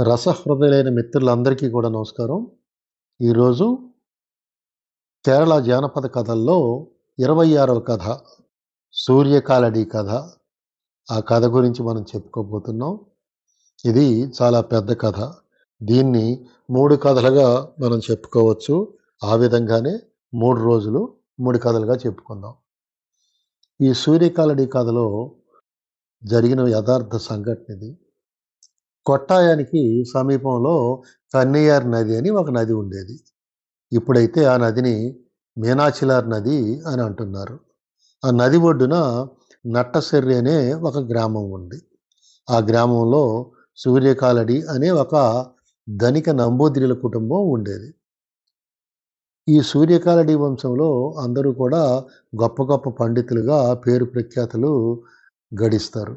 రసహృదయులైన మిత్రులందరికీ కూడా నమస్కారం. ఈరోజు కేరళ జానపద కథల్లో ఇరవై ఆరవ కథ సూర్యకాలడి కథ. ఆ కథ గురించి మనం చెప్పుకోబోతున్నాం. ఇది చాలా పెద్ద కథ. దీన్ని మూడు కథలుగా మనం చెప్పుకోవచ్చు. ఆ విధంగానే మూడు రోజులు మూడు కథలుగా చెప్పుకుందాం. ఈ సూర్యకాలడి కథలో జరిగిన యథార్థ సంఘటన ఇది. కొట్టాయానికి సమీపంలో కన్నయ్యార్ నది అని ఒక నది ఉండేది. ఇప్పుడైతే ఆ నదిని మీనాచిలార్ నది అని అంటున్నారు. ఆ నది ఒడ్డున నట్టశర్రి అనే ఒక గ్రామం ఉంది. ఆ గ్రామంలో సూర్యకాలడి అనే ఒక ధనిక నంబూద్రిల కుటుంబం ఉండేది. ఈ సూర్యకాలడి వంశంలో అందరూ కూడా గొప్ప గొప్ప పండితులుగా పేరు ప్రఖ్యాతులు గడిస్తారు.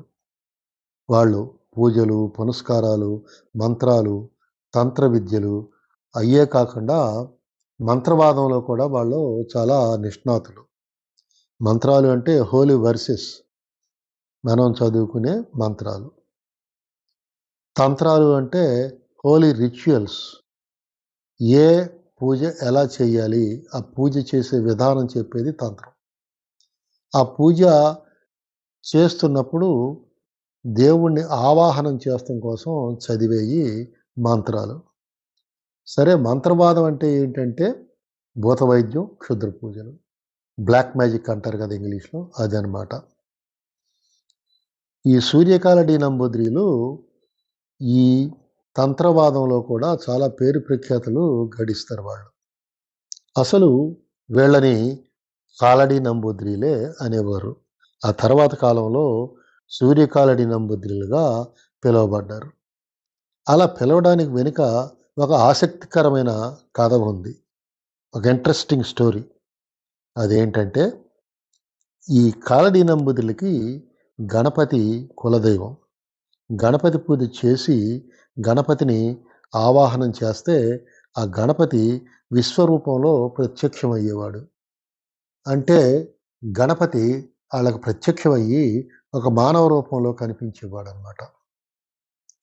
వాళ్ళు పూజలు పునస్కారాలు మంత్రాలు తంత్ర విద్యలు అయ్యే కాకుండా మంత్రవాదంలో కూడా వాళ్ళు చాలా నిష్ణాతులు. మంత్రాలు అంటే హోలీ వర్సెస్ మనం చదువుకునే మంత్రాలు. తంత్రాలు అంటే హోలీ రిచువల్స్ ఏ పూజ ఎలా చేయాలి ఆ పూజ చేసే విధానం చెప్పేది తంత్రం. ఆ పూజ చేస్తున్నప్పుడు దేవుణ్ణి ఆవాహనం చేస్తం కోసం చదివేయి మంత్రాలు. సరే మంత్రవాదం అంటే ఏంటంటే భూత వైద్యం క్షుద్ర పూజలు. బ్లాక్ మ్యాజిక్ అంటారు కదా ఇంగ్లీష్లో అదనమాట. ఈ సూర్యకాలడి నంబూద్రిలు ఈ తంత్రవాదంలో కూడా చాలా పేరు ప్రఖ్యాతులు గడిస్తారు వాళ్ళు. అసలు వీళ్ళని కాలడి నంబూద్రీలే అనేవారు. ఆ తర్వాత కాలంలో సూర్యకాలడి నంబుద్రులుగా పిలువబడ్డారు. అలా పిలవడానికి వెనుక ఒక ఆసక్తికరమైన కథ ఉంది. ఒక ఇంట్రెస్టింగ్ స్టోరీ అదేంటంటే ఈ కాలడి నంబుదులకి గణపతి కులదైవం. గణపతి పూజ చేసి గణపతిని ఆవాహనం చేస్తే ఆ గణపతి విశ్వరూపంలో ప్రత్యక్షమయ్యేవాడు. అంటే గణపతి వాళ్ళకు ప్రత్యక్షమయ్యి ఒక మానవ రూపంలో కనిపించేవాడు అనమాట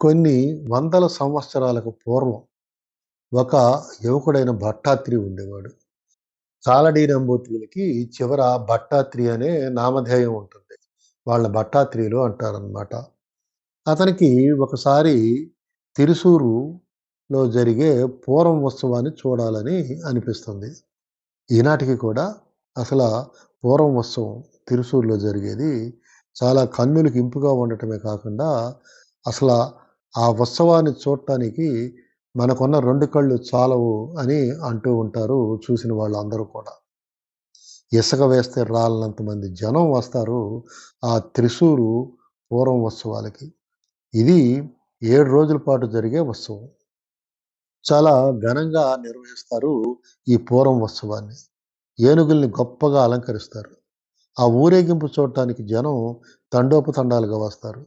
కొన్ని వందల సంవత్సరాలకు పూర్వం ఒక యువకుడైన భట్టాత్రి ఉండేవాడు. చాలడీ నంబూతులకి చివర భట్టాత్రి అనే నామధేయం ఉంటుంది. వాళ్ళ భట్టాత్రిలు అంటారనమాట అతనికి ఒకసారి తిరుసూరులో జరిగే పూర్వం ఉత్సవాన్ని చూడాలని అనిపిస్తుంది. ఈనాటికి కూడా అసలు పూర్వం ఉత్సవం తిరుసూరులో జరిగేది. చాలా కన్నులకు ఇంపుగా ఉండటమే కాకుండా అసలు ఆ ఉత్సవాన్ని చూడటానికి మనకున్న రెండు కళ్ళు చాలవు అని అంటూ ఉంటారు చూసిన వాళ్ళందరూ కూడా. ఇసుక వేస్తే రాళ్ళంత మంది జనం వస్తారు ఆ త్రిశూరు పూర్వం ఉత్సవాలకి. ఇది ఏడు రోజుల పాటు జరిగే ఉత్సవం. చాలా ఘనంగా నిర్వహిస్తారు ఈ పూర్వం ఉత్సవాన్ని. ఏనుగుల్ని గొప్పగా అలంకరిస్తారు. ఆ ఊరేగింపు చూడటానికి జనం తండోపతండాలుగా వస్తారు.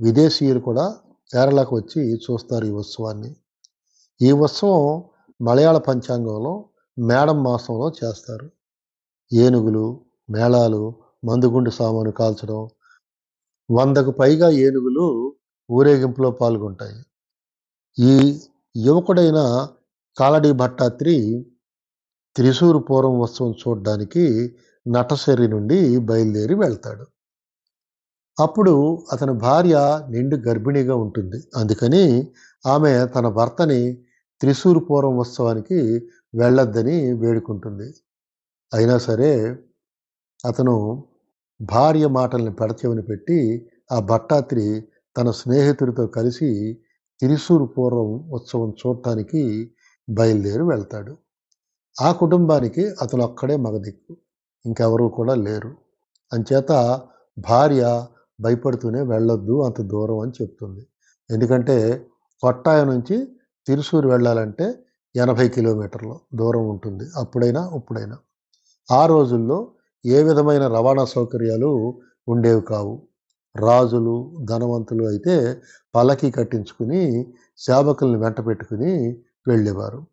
విదేశీయులు కూడా కేరళకు వచ్చి చూస్తారు ఈ ఉత్సవాన్ని. ఈ ఉత్సవం మలయాళ పంచాంగంలో మేడం మాసంలో చేస్తారు. ఏనుగులు మేళాలు మందుగుండు సామాను కాల్చడం వందకు పైగా ఏనుగులు ఊరేగింపులో పాల్గొంటాయి. ఈ యువకుడైన కాలడి భట్టాత్రి త్రిశూరు పూర్వం ఉత్సవం చూడడానికి నటసరి నుండి బయలుదేరి వెళ్తాడు. అప్పుడు అతని భార్య నిండు గర్భిణిగా ఉంటుంది. అందుకని ఆమె తన భర్తని త్రిశూరు పూర్వం ఉత్సవానికి వెళ్ళొద్దని వేడుకుంటుంది. అయినా సరే అతను భార్య మాటల్ని పెడచెవిని పెట్టి ఆ భట్టాత్రి తన స్నేహితుడితో కలిసి త్రిశూరు పూర్వం ఉత్సవం చూడటానికి బయలుదేరి వెళ్తాడు. ఆ కుటుంబానికి అతను అక్కడే మగదిక్కు ఇంకెవరూ కూడా లేరు. అంచేత భార్య భయపడుతూనే వెళ్ళొద్దు అంత దూరం అని చెప్తుంది. ఎందుకంటే కొట్టాయ నుంచి తిరుసూరు వెళ్ళాలంటే ఎనభై కిలోమీటర్ల దూరం ఉంటుంది అప్పుడైనా ఇప్పుడైనా. ఆ రోజుల్లో ఏ విధమైన రవాణా సౌకర్యాలు ఉండేవి కావు. రాజులు ధనవంతులు అయితే పల్లకి కట్టించుకుని సేవకుల్ని వెంట పెట్టుకుని వెళ్ళేవారు.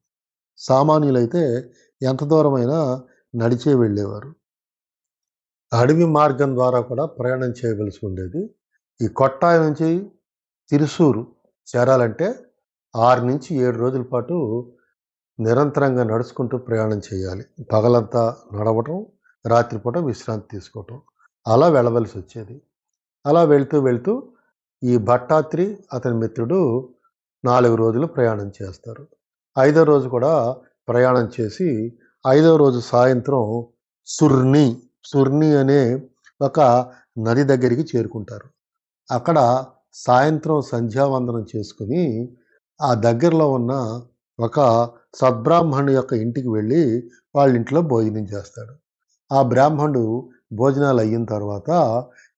సామాన్యులైతే ఎంత దూరమైనా నడిచే వెళ్ళేవారు. అడవి మార్గం ద్వారా కూడా ప్రయాణం చేయవలసి ఉండేది. ఈ కొట్టాయి నుంచి తిరుసూరు చేరాలంటే ఆరు నుంచి ఏడు రోజుల పాటు నిరంతరంగా నడుచుకుంటూ ప్రయాణం చేయాలి. పగలంతా నడవటం రాత్రిపూట విశ్రాంతి తీసుకోవటం అలా వెళ్ళవలసి వచ్చేది. అలా వెళ్తూ వెళ్తూ ఈ భట్టాత్రి అతని మిత్రుడు నాలుగు రోజులు ప్రయాణం చేస్తారు. ఐదో రోజు కూడా ప్రయాణం చేసి ఐదో రోజు సాయంత్రం సుర్ని సుర్ని అనే ఒక నది దగ్గరికి చేరుకుంటారు. అక్కడ సాయంత్రం సంధ్యావందనం చేసుకుని ఆ దగ్గరలో ఉన్న ఒక సద్బ్రాహ్మణు యొక్క ఇంటికి వెళ్ళి వాళ్ళ ఇంట్లో భోజనం చేస్తాడు. ఆ బ్రాహ్మణుడు భోజనాలు అయిన తర్వాత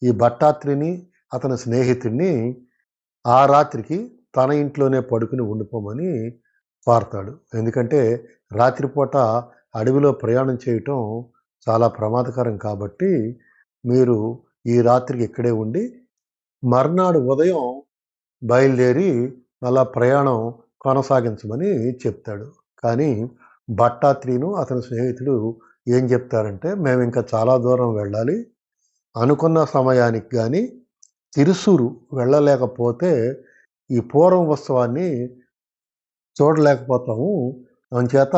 ఈ భట్టాత్రిని అతని స్నేహితుడిని ఆ రాత్రికి తన ఇంట్లోనే పడుకుని ఉండిపోమని పారుతాడు ఎందుకంటే రాత్రిపూట అడవిలో ప్రయాణం చేయటం చాలా ప్రమాదకరం కాబట్టి మీరు ఈ రాత్రికి ఇక్కడే ఉండి మర్నాడు ఉదయం బయలుదేరి అలా ప్రయాణం కొనసాగించమని చెప్తాడు. కానీ భట్టాత్రిను అతని స్నేహితుడు ఏం చెప్తారంటే మేము ఇంకా చాలా దూరం వెళ్ళాలి. అనుకున్న సమయానికి కానీ తిరుసూరు వెళ్ళలేకపోతే ఈ పూర్వం ఉత్సవాన్ని చూడలేకపోతాము. అందుచేత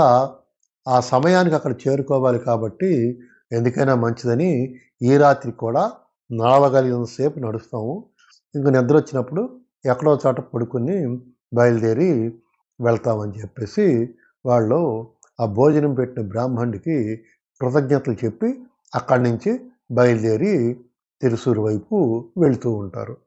ఆ సమయానికి అక్కడ చేరుకోవాలి కాబట్టి ఎందుకైనా మంచిదని ఈ రాత్రి కూడా నడవగలిగినంతసేపు నడుస్తాము. ఇంక నిద్ర వచ్చినప్పుడు ఎక్కడో చోట పడుకుని బయలుదేరి వెళ్తామని చెప్పేసి వాళ్ళు ఆ భోజనం పెట్టిన బ్రాహ్మణుడికి కృతజ్ఞతలు చెప్పి అక్కడి నుంచి బయలుదేరి తిరుసూరు వైపు వెళ్తూ ఉంటారు.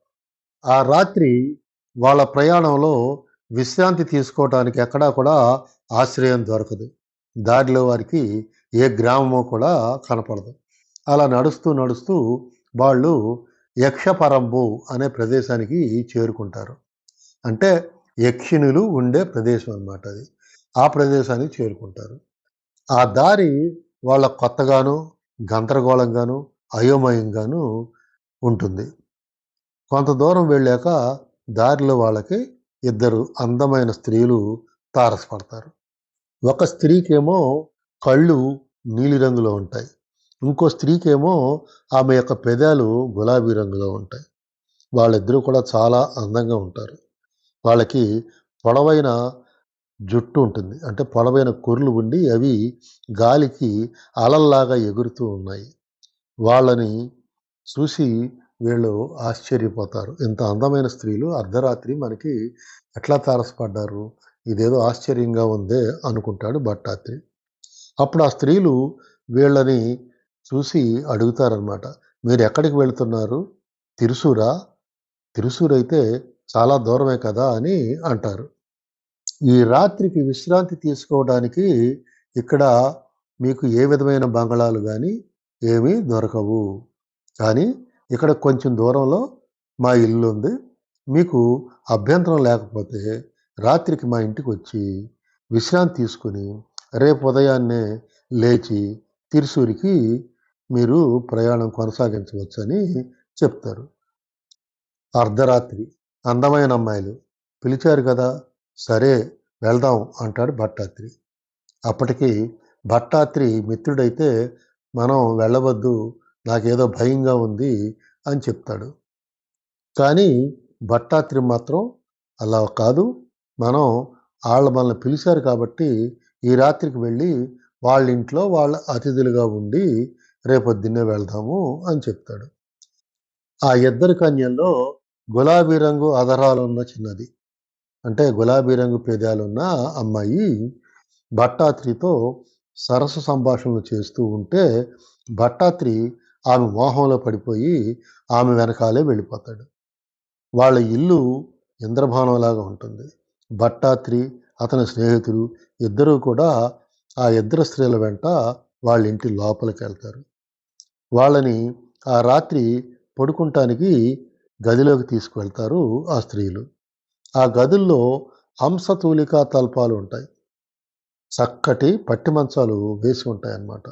ఆ రాత్రి వాళ్ళ ప్రయాణంలో విశ్రాంతి తీసుకోవడానికి ఎక్కడా కూడా ఆశ్రయం దొరకదు. దారిలో వారికి ఏ గ్రామమో కూడా కనపడదు. అలా నడుస్తూ నడుస్తూ వాళ్ళు యక్షపరంబు అనే ప్రదేశానికి చేరుకుంటారు. అంటే యక్షిణులు ఉండే ప్రదేశం అన్నమాట అది. ఆ ప్రదేశానికి చేరుకుంటారు. ఆ దారి వాళ్ళ కొత్తగాను గందరగోళంగాను అయోమయంగాను ఉంటుంది. కొంత దూరం వెళ్ళాక దారిలో వాళ్ళకి ఇద్దరు అందమైన స్త్రీలు తారసపడతారు. ఒక స్త్రీకేమో కళ్ళు నీలిరంగులో ఉంటాయి. ఇంకో స్త్రీకేమో ఆమె యొక్క పెదాలు గులాబీ రంగులో ఉంటాయి. వాళ్ళిద్దరూ కూడా చాలా అందంగా ఉంటారు. వాళ్ళకి పొడవైన జుట్టు ఉంటుంది. అంటే పొడవైన కుర్లు ఉండి అవి గాలికి అలల్లాగా ఎగురుతూ ఉన్నాయి. వాళ్ళని చూసి వీళ్ళు ఆశ్చర్యపోతారు. ఇంత అందమైన స్త్రీలు అర్ధరాత్రి మనకి ఎట్లా తారసపడ్డారు? ఇదేదో ఆశ్చర్యంగా ఉందే అనుకుంటాడు భట్టాత్రి. అప్పుడు ఆ స్త్రీలు వీళ్ళని చూసి అడుగుతారనమాట మీరు ఎక్కడికి వెళ్తున్నారు? తిరుసూరా? తిరుసూరు అయితే చాలా దూరమే కదా? అని అంటారు. ఈ రాత్రికి విశ్రాంతి తీసుకోవడానికి ఇక్కడ మీకు ఏ విధమైన బంగళాలు కానీ ఏమీ దొరకవు. కానీ ఇక్కడ కొంచెం దూరంలో మా ఇల్లు ఉంది మీకు అభ్యంతరం లేకపోతే రాత్రికి మా ఇంటికి వచ్చి విశ్రాంతి తీసుకుని రేపు ఉదయాన్నే లేచి తిరుసూరికి మీరు ప్రయాణం కొనసాగించవచ్చని చెప్తారు. అర్ధరాత్రి. అందమైన అమ్మాయిలు. పిలిచారు కదా సరే వెళ్దాం అంటాడు భట్టాత్రి. అప్పటికి భట్టాత్రి మిత్రుడైతే మనం వెళ్ళవద్దు నాకేదో భయంగా ఉంది అని చెప్తాడు. కానీ భట్టాత్రి మాత్రం అలా కాదు. మనం వాళ్ళ మనల్ని పిలిచారు కాబట్టి ఈ రాత్రికి వెళ్ళి వాళ్ళ ఇంట్లో వాళ్ళ అతిథులుగా ఉండి రేపొద్దున్నే వెళ్దాము అని చెప్తాడు. ఆ ఇద్దరు కన్యల్లో గులాబీ రంగు అధరాలున్న చిన్నది. అంటే గులాబీ రంగు పెదాలున్న అమ్మాయి భట్టాత్రితో సరస్సు సంభాషణలు చేస్తూ ఉంటే భట్టాత్రి ఆమె మోహంలో పడిపోయి ఆమె వెనకాలే వెళ్ళిపోతాడు. వాళ్ళ ఇల్లు ఇంద్రభవనంలాగా ఉంటుంది. భట్టాత్రి అతని స్నేహితులు ఇద్దరూ కూడా ఆ ఇద్దరు స్త్రీల వెంట వాళ్ళ ఇంటి లోపలికి వెళ్తారు. వాళ్ళని ఆ రాత్రి పడుకుంటానికి గదిలోకి తీసుకువెళ్తారు ఆ స్త్రీలు. ఆ గదుల్లో హంసతూలికా తల్పాలు ఉంటాయి. చక్కటి పట్టి మంచాలు వేసి ఉంటాయి అన్నమాట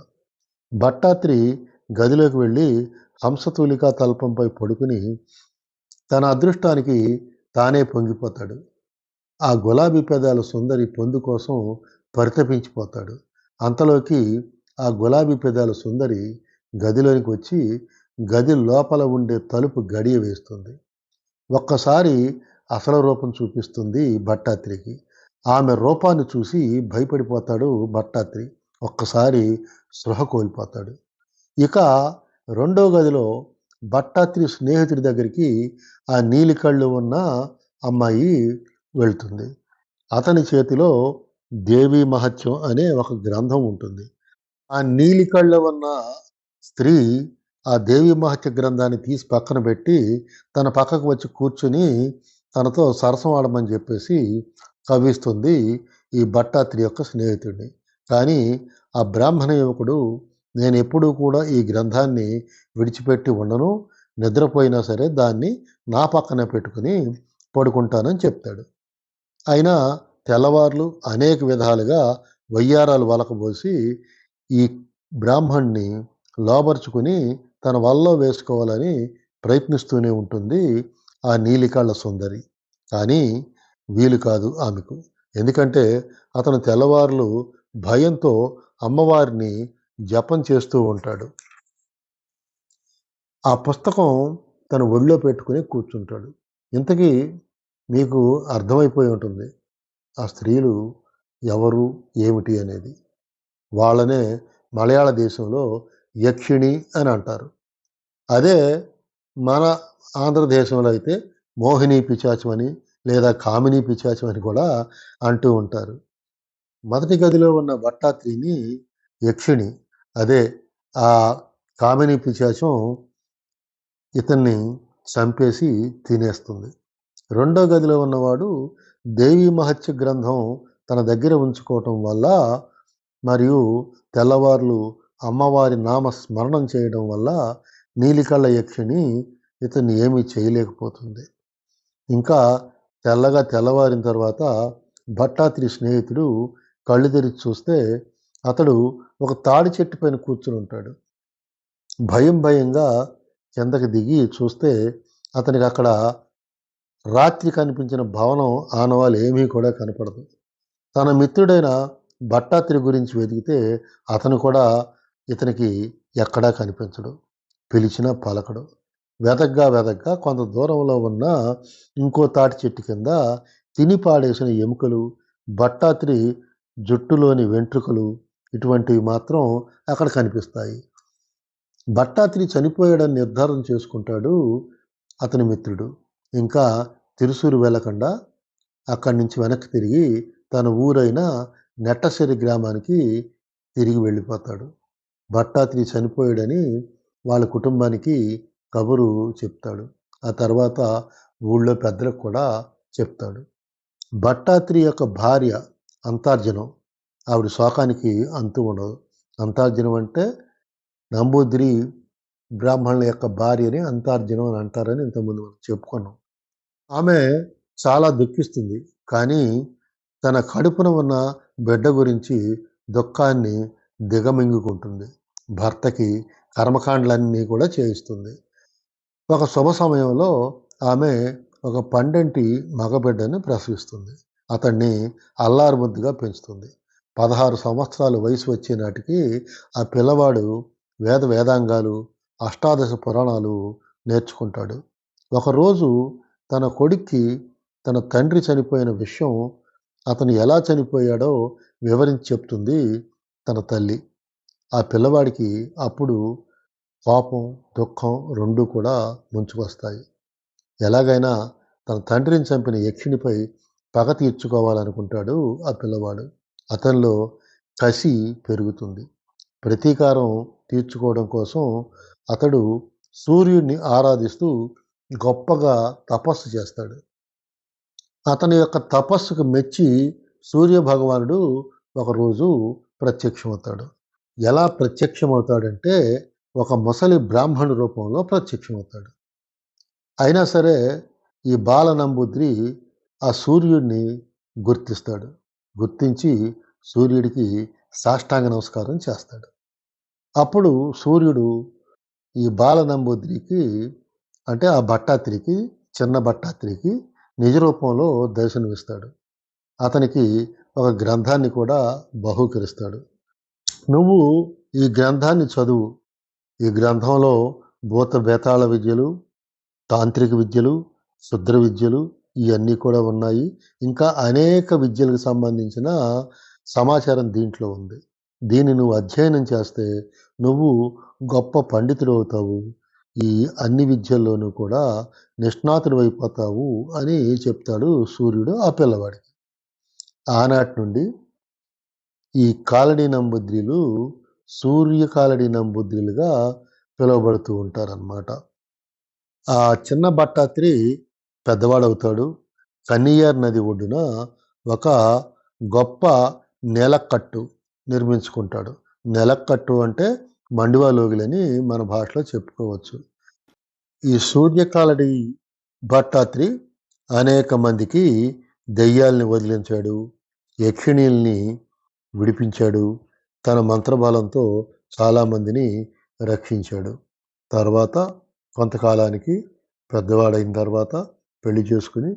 భట్టాత్రి గదిలోకి వెళ్ళి హంసతూలికా తల్పంపై పడుకుని తన అదృష్టానికి తానే పొంగిపోతాడు. ఆ గులాబీ పెదాల సుందరి పొందు కోసం పరితపించిపోతాడు. అంతలోకి ఆ గులాబీ పెదాల సుందరి గదిలోనికి వచ్చి గది లోపల ఉండే తలుపు గడియ వేస్తుంది. ఒక్కసారి అసలు రూపం చూపిస్తుంది భట్టాత్రికి. ఆమె రూపాన్ని చూసి భయపడిపోతాడు భట్టాత్రి. ఒక్కసారి స్పృహ కోల్పోతాడు. ఇక రెండో గదిలో భట్టాత్రి స్నేహితుడి దగ్గరికి ఆ నీలి కళ్ళు ఉన్న అమ్మాయి వెళ్తుంది. అతని చేతిలో దేవి మహత్యం అనే ఒక గ్రంథం ఉంటుంది. ఆ నీలి కళ్ళ ఉన్న స్త్రీ ఆ దేవి మహత్య గ్రంథాన్ని తీసి పక్కన పెట్టి తన పక్కకు వచ్చి కూర్చుని తనతో సరసం ఆడమని చెప్పేసి కవిస్తుంది ఈ భట్టాత్రి యొక్క స్నేహితుడిని. కానీ ఆ బ్రాహ్మణ యువకుడు నేను ఎప్పుడూ కూడా ఈ గ్రంథాన్ని విడిచిపెట్టి ఉండను. నిద్రపోయినా సరే దాన్ని నా పక్కన పెట్టుకుని పడుకుంటానని చెప్తాడు. అయినా తెల్లవార్లు అనేక విధాలుగా వయ్యారాలు వలకబోసి ఈ బ్రాహ్మణ్ణి లోబర్చుకుని తన వల్ల వేసుకోవాలని ప్రయత్నిస్తూనే ఉంటుంది ఆ నీలికాళ్ళ సుందరి. కానీ వీలు కాదు ఆమెకు. ఎందుకంటే అతను తెల్లవారులు భయంతో అమ్మవారిని జపం చేస్తూ ఉంటాడు. ఆ పుస్తకం తన ఒళ్ళో పెట్టుకుని కూర్చుంటాడు. ఇంతకీ మీకు అర్థమైపోయి ఉంటుంది. ఆ స్త్రీలు ఎవరు ఏమిటి అనేది. వాళ్ళనే మలయాళ దేశంలో యక్షిణి అని అంటారు. అదే మన ఆంధ్రదేశంలో అయితే మోహిని పిచాచమని లేదా కామిని పిచాచమని కూడా అంటూ ఉంటారు. మొదటి గదిలో ఉన్న భట్టాత్రిని యక్షిణి. అదే ఆ కామిని పిచాచం ఇతన్ని చంపేసి తినేస్తుంది. రెండో గదిలో ఉన్నవాడు దేవీ మహత్య గ్రంథం తన దగ్గర ఉంచుకోవటం వల్ల మరియు తెల్లవార్లు అమ్మవారి నామ స్మరణం చేయడం వల్ల నీలికళ్ళ యక్షిని ఇతన్ని ఏమీ చేయలేకపోతుంది. ఇంకా తెల్లగా తెల్లవారిన తర్వాత భట్టాత్రి స్నేహితుడు కళ్ళు తెరిచి చూస్తే అతడు ఒక తాడి చెట్టు పైన కూర్చుని ఉంటాడు. భయం భయంగా కిందకి దిగి చూస్తే అతనికి అక్కడ రాత్రి కనిపించిన భవనం ఆనవాళ్ళు ఏమీ కూడా కనపడదు. తన మిత్రుడైన భట్టాత్రి గురించి వెతికితే అతను కూడా ఇతనికి ఎక్కడా కనిపించడు. పిలిచినా పలకడు. వెదగ్గా వెదగ్గా కొంత దూరంలో ఉన్న ఇంకో తాటి చెట్టు కింద తిని పాడేసిన ఎముకలు భట్టాత్రి జుట్టులోని వెంట్రుకలు ఇటువంటివి మాత్రం అక్కడ కనిపిస్తాయి. భట్టాత్రి చనిపోయాడని నిర్ధారణ చేసుకుంటాడు అతని మిత్రుడు. ఇంకా తిరుసూరు వెళ్ళకుండా అక్కడి నుంచి వెనక్కి తిరిగి తన ఊరైన నెట్టసిరి గ్రామానికి తిరిగి వెళ్ళిపోతాడు. భట్టాత్రి చనిపోయాడని వాళ్ళ కుటుంబానికి కబురు చెప్తాడు. ఆ తర్వాత ఊళ్ళో పెద్దలకు కూడా చెప్తాడు. భట్టాత్రి యొక్క భార్య అంతార్జనం ఆవిడ శోకానికి అంతు ఉండదు. అంతార్జనం అంటే నంబూద్రి బ్రాహ్మణుల యొక్క భార్యని అంతార్జనం అని అంటారని ఇంతకుముందు మనం చెప్పుకున్నాం. ఆమె చాలా దుఃఖిస్తుంది. కానీ తన కడుపున ఉన్న బిడ్డ గురించి దుఃఖాన్ని దిగమింగుకుంటుంది. భర్తకి కర్మకాండలన్నీ కూడా చేయిస్తుంది. ఒక శుభ సమయంలో ఆమె ఒక పండంటి మగబిడ్డని ప్రసవిస్తుంది. అతన్ని అల్లారుముద్దుగా పెంచుతుంది. పదహారు సంవత్సరాలు వయసు వచ్చే నాటికి ఆ పిల్లవాడు వేద వేదాంగాలు అష్టాదశ పురాణాలు నేర్చుకుంటాడు. ఒకరోజు తన కొడుక్కి తన తండ్రి చనిపోయిన విషయం అతను ఎలా చనిపోయాడో వివరించి చెప్తుంది తన తల్లి. ఆ పిల్లవాడికి అప్పుడు కోపం దుఃఖం రెండు కూడా ముంచుకొస్తాయి. ఎలాగైనా తన తండ్రిని చంపిన యక్షినిపై పగ తీర్చుకోవాలనుకుంటాడు ఆ పిల్లవాడు. అతనిలో కసి పెరుగుతుంది. ప్రతీకారం తీర్చుకోవడం కోసం అతడు సూర్యుడిని ఆరాధిస్తూ గొప్పగా తపస్సు చేస్తాడు. అతని యొక్క తపస్సుకు మెచ్చి సూర్య భగవానుడు ఒకరోజు ప్రత్యక్షమవుతాడు. ఎలా ప్రత్యక్షమవుతాడంటే ఒక ముసలి బ్రాహ్మణు రూపంలో ప్రత్యక్షమవుతాడు. అయినా సరే ఈ బాల నంబూద్రి ఆ సూర్యుడిని గుర్తిస్తాడు. గుర్తించి సూర్యుడికి సాష్టాంగ నమస్కారం చేస్తాడు. అప్పుడు సూర్యుడు ఈ బాలనంబూద్రికి అంటే ఆ భట్టాత్రికి చిన్న భట్టాత్రికి నిజ రూపంలో దర్శనమిస్తాడు. అతనికి ఒక గ్రంథాన్ని కూడా బహూకరిస్తాడు. నువ్వు ఈ గ్రంథాన్ని చదువు. ఈ గ్రంథంలో భూత బేతాళ విద్యలు తాంత్రిక విద్యలు శుద్ర విద్యలు ఇవన్నీ కూడా ఉన్నాయి. ఇంకా అనేక విద్యలకు సంబంధించిన సమాచారం దీంట్లో ఉంది. దీన్ని నువ్వు అధ్యయనం చేస్తే నువ్వు గొప్ప పండితుడు అవుతావు. ఈ అన్ని విద్యల్లోనూ కూడా నిష్ణాతుడు అయిపోతావు అని చెప్తాడు సూర్యుడు ఆ పిల్లవాడికి. ఆనాటి నుండి ఈ కాలడి నంబుద్రిలు సూర్య కాలడి నంబుద్రిలుగా పిలువబడుతూ ఉంటారన్నమాట. ఆ చిన్న భట్టాత్రి పెద్దవాడవుతాడు. కన్నీయర్ నది ఒడ్డున ఒక గొప్ప నెలకట్టు నిర్మించుకుంటాడు. నెలకట్టు అంటే మండివాలోగిలని మన భాషలో చెప్పుకోవచ్చు. ఈ సూర్యకాలడి భట్టాత్రి అనేక మందికి దెయ్యాల్ని వదిలించాడు యక్షిణీల్ని విడిపించాడు తన మంత్రబలంతో చాలామందిని రక్షించాడు. తర్వాత కొంతకాలానికి పెద్దవాడైన తర్వాత పెళ్ళి చేసుకుని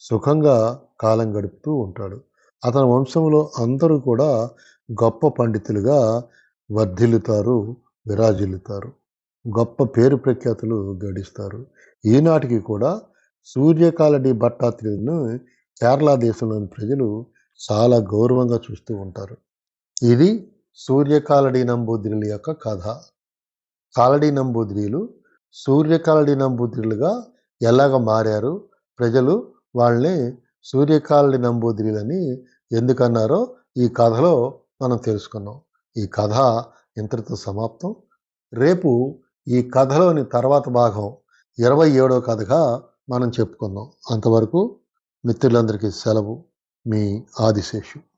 సుఖంగా కాలం గడుపుతూ ఉంటాడు. అతని వంశంలో అందరూ కూడా గొప్ప పండితులుగా వర్ధిల్లుతారు విరాజిల్లుతారు. గొప్ప పేరు ప్రఖ్యాతులు గడిస్తారు. ఈనాటికి కూడా సూర్యకాలడి భట్టాత్రిని కేరళ దేశంలోని ప్రజలు చాలా గౌరవంగా చూస్తూ ఉంటారు. ఇది సూర్యకాలడి నంబూద్రిల యొక్క కథ. కాలడి నంబూద్రిలు సూర్యకాలడి నంబూద్రిలుగా ఎలాగ మారారు? ప్రజలు వాళ్ళని సూర్యకాలడి నంబూద్రిలని ఎందుకన్నారో ఈ కథలో మనం తెలుసుకున్నాం. ఈ కథ ఇంతటితో సమాప్తం. రేపు ఈ కథలోని తర్వాత భాగం ఇరవై ఏడో కథగా మనం చెప్పుకుందాం. అంతవరకు మిత్రులందరికీ సెలవు. మీ ఆదిశేషు.